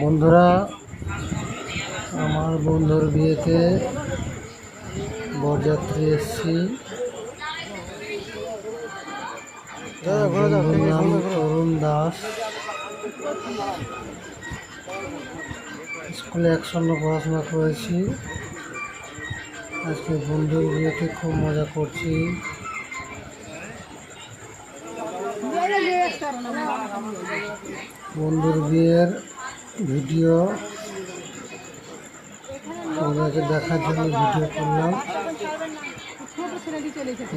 বন্ধুরা, আমার বন্ধুর বিয়েতে বরযাত্রী এসছি। নাম তরুণ দাস। স্কুলে একসঙ্গে পড়াশোনা করেছি। আজকে বন্ধুর বিয়েতে খুব মজা করছি। বন্ধুর বিয়ের ভিডিও। তোমাদেরকে দেখার জন্য ভিডিও করলাম।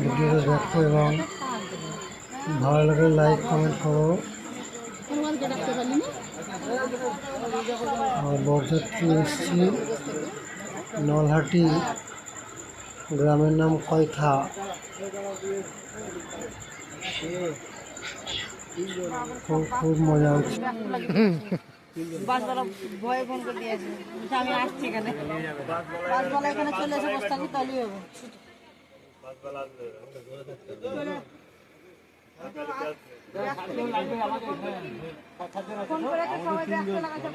ভিডিওটা দেখো এবং ভালো লাগলে লাইক কমেন্ট করো। আর বরযাত্রী এসছি। নলহাটি গ্রামের নাম কয়থা? খুব খুব মজা হচ্ছে। ভয়ে ফোন করে দিয়েছে। আমি আসছি এখানে। বাসবালা এখানে চলে এসে বসে থাকি তাহলেই হবে। ফোন করে সবাই ব্যস্ত লাগাচ্ছে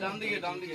ডান দিকে ডান দিকে।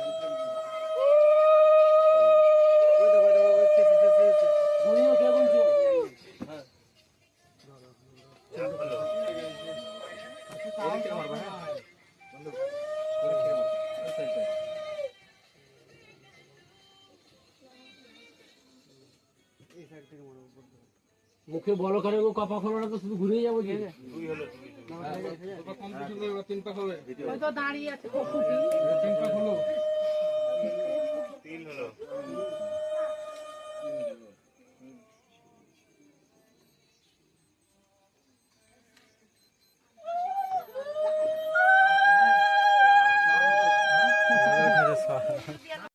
মুখে বলো করে ও কপা খোলো না তো শুধু ঘুরেই যাব যে ওই তো দাঁড়িয়ে আছে ও খুঁটি।